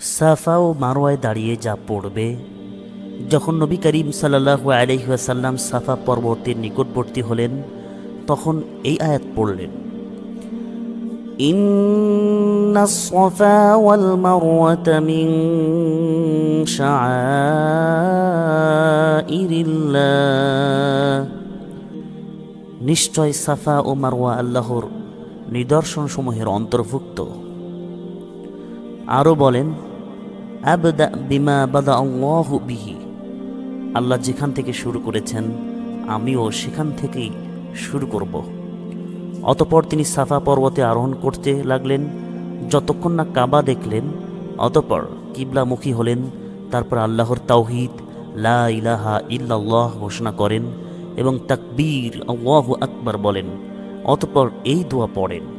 সাফা ও মারোয়ায় দাঁড়িয়ে যা পড়বে যখন নবী করিম সাল্লাহ আলহিহাসাল্লাম সাফা পর্বতের নিকটবর্তী হলেন তখন এই আয়াত পড়লেন إن الصفا والمروة من شعائر الله নিশ্চয় সাফা ও মারওয়া আল্লাহর নিদর্শনসমূহের অন্তর্ভুক্ত আরও বলেন বিমা আল্লাহু বিহি। আল্লাহ যেখান থেকে শুরু করেছেন, আমিও সেখান থেকেই শুরু করব। অতপর তিনি সাফা পর্বতে আরোহণ করতে লাগলেন, যতক্ষণ না কাবা দেখলেন, অতপর কিবলামুখী হলেন, তারপর আল্লাহর তাওহিদ, লা ইলাহা ইল্লাল্লাহ ঘোষণা করেন এবং তাকবীর আল্লাহ আকবার বলেন, অতপর এই দোয়া পড়েন।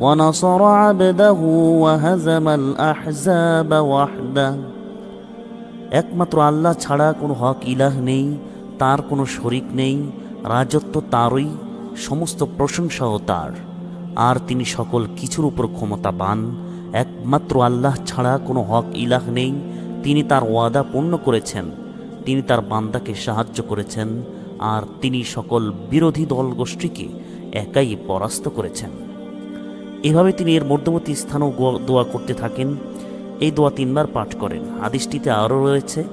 ونصر عبده وهزم الأحزاب وحده একমাত্র আল্লাহ ছাড়া কোনো হক ইলাহ নেই তার কোনো শরিক নেই রাজত্ব তারই সমস্ত প্রশংসাও তার আর তিনি সকল কিছুর উপর ক্ষমতাবান একমাত্র আল্লাহ ছাড়া কোনো হক ইলাহ নেই তিনি তার ওয়াদা পূর্ণ করেছেন তিনি তার বান্দাকে সাহায্য করেছেন আর তিনি সকল বিরোধী দল গোষ্ঠীকে একাই পরাস্ত করেছেন এভাবে তিনি এর মধ্যবর্তী স্থানও দোয়া করতে থাকেন। এই দোয়া তিনবার পাঠ করেন। আদিষ্টিতে আরও রয়েছে